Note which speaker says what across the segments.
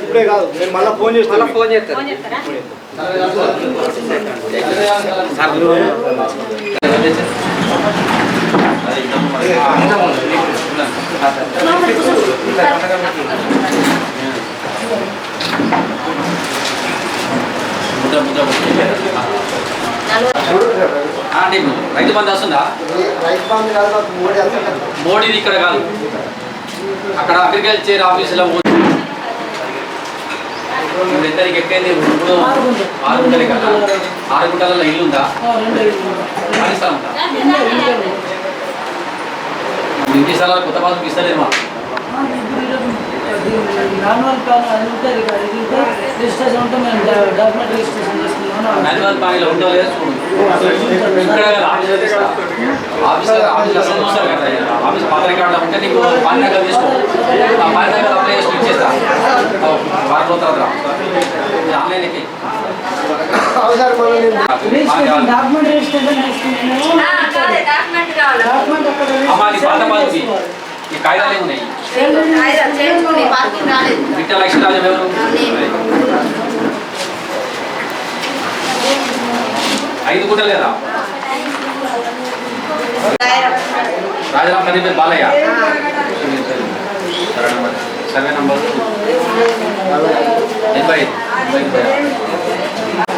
Speaker 1: ఇప్పుడే కాదు నేను మళ్ళీ ఫోన్ చేస్తాను
Speaker 2: ఫోన్ చేస్తాను
Speaker 3: ఫోన్ చేస్తారా
Speaker 2: రైతు బంధు వస్తుందా?
Speaker 1: రైతు
Speaker 2: మోడీది ఇక్కడ కాదు. అక్కడ అగ్రికల్చర్ ఆఫీసులో లో ఇద్దరికి ఎక్కైంది ఇప్పుడు ఆరు గుంటలే కదా? ఆరు గుంటలలో ఇల్లు ఉందా? ఖాళీ స్థలం ఉందా? ఇంటి స్థలాలు కొత్త పాస్ ఇస్తలేమా?
Speaker 4: రిజిస్ట్రేషన్ ఉంటే మేము డాక్యుమెంట్ రిజిస్ట్రేషన్ చేసుకున్నాం
Speaker 2: మాన్యువల్ పానీలో ఉందో లేదో చూడు. ఇక్కడ కదా ఆఫీస్ ఇస్తా ఆఫీస్ ఆఫీస్ అసలు చూస్తారు కదా. ఆఫీస్ పాత రికార్డులో ఉంటే నీకు పాన్ నగర్ తీసుకో. ఆ పాన్ నగర్ అప్లై చేసి ఇచ్చేస్తా. వారం రోజుల తర్వాత
Speaker 4: డాక్యుమెంట్ రిజిస్ట్రేషన్
Speaker 3: డాక్యుమెంట్
Speaker 2: పాత పాలసీ ఈ ఏమున్నాయి రాజు ఎవరు? ఐదు గుంటలు కదా రాజరామ్ పది పేరు బాలయ్య సరే నంబర్ సర్వే నంబర్ ఎనభై ఐదు ఎనభై ఐదు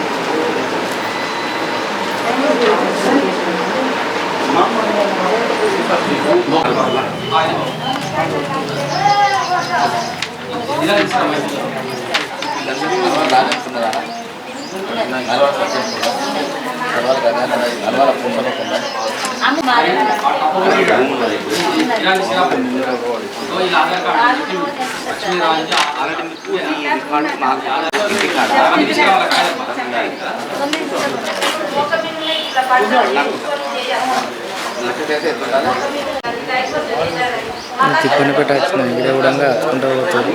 Speaker 5: తిప్పని పెట్టి వచ్చిన ఇక్కడ కూడా అచ్చుకుంటూ పోతుంది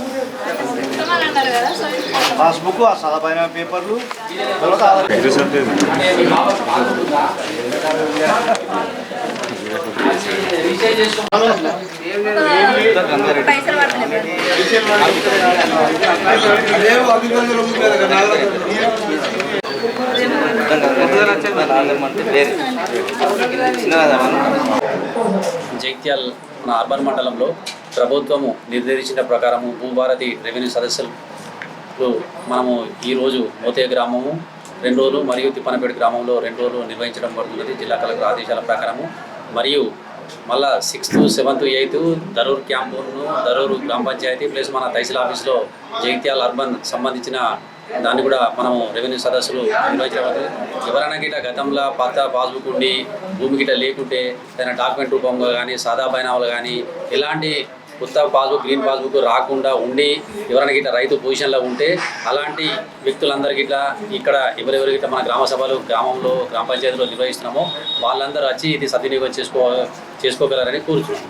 Speaker 1: ఆ పేపర్లు.
Speaker 2: మీ బాబా పాలు ఉందా? రీఛార్జ్ చేసుకో-
Speaker 3: పైసలు పడుతున్నాయి
Speaker 2: మన అర్బన్ మండలంలో ప్రభుత్వము నిర్దేశించిన ప్రకారము భూభారతి రెవెన్యూ సదస్సులు మనము ఈరోజు మోతే గ్రామము రెండు రోజులు మరియు తిప్పనపేట గ్రామంలో రెండు రోజులు నిర్వహించడం జరుగుతుంది జిల్లా కలెక్టర్ ఆదేశాల ప్రకారము. మరియు మళ్ళా సిక్స్త్ సెవెంత్ ఎయిత్ దరూర్ క్యాంపును దరూరు గ్రామ పంచాయతీ ప్లస్ మన తహసీల్ ఆఫీస్లో జైత్యాల్ అర్బన్ సంబంధించిన దాన్ని కూడా మనము రెవెన్యూ సదస్సులు నిర్వహించడం ఎవరైనా గిట గతంలో పాత పాస్బుక్ ఉండి భూమి గిట లేకుంటే ఏదైనా డాక్యుమెంట్ రూపంలో కానీ సాదా బైనాలు కానీ ఎలాంటి కొత్త పాస్బుక్ గ్రీన్ పాస్బుక్ రాకుండా ఉండి ఎవరైనా గిట్ట రైతు పొజిషన్లో ఉంటే అలాంటి వ్యక్తులందరికీ ఇట్లా ఇక్కడ ఎవరెవరు గిట్ట మన గ్రామ సభలు గ్రామంలో గ్రామ పంచాయతీలో నిర్వహిస్తున్నామో వాళ్ళందరూ వచ్చి ఇది సద్వినియోగం చేసుకో చేసుకోగలరని కోరుచున్నాం.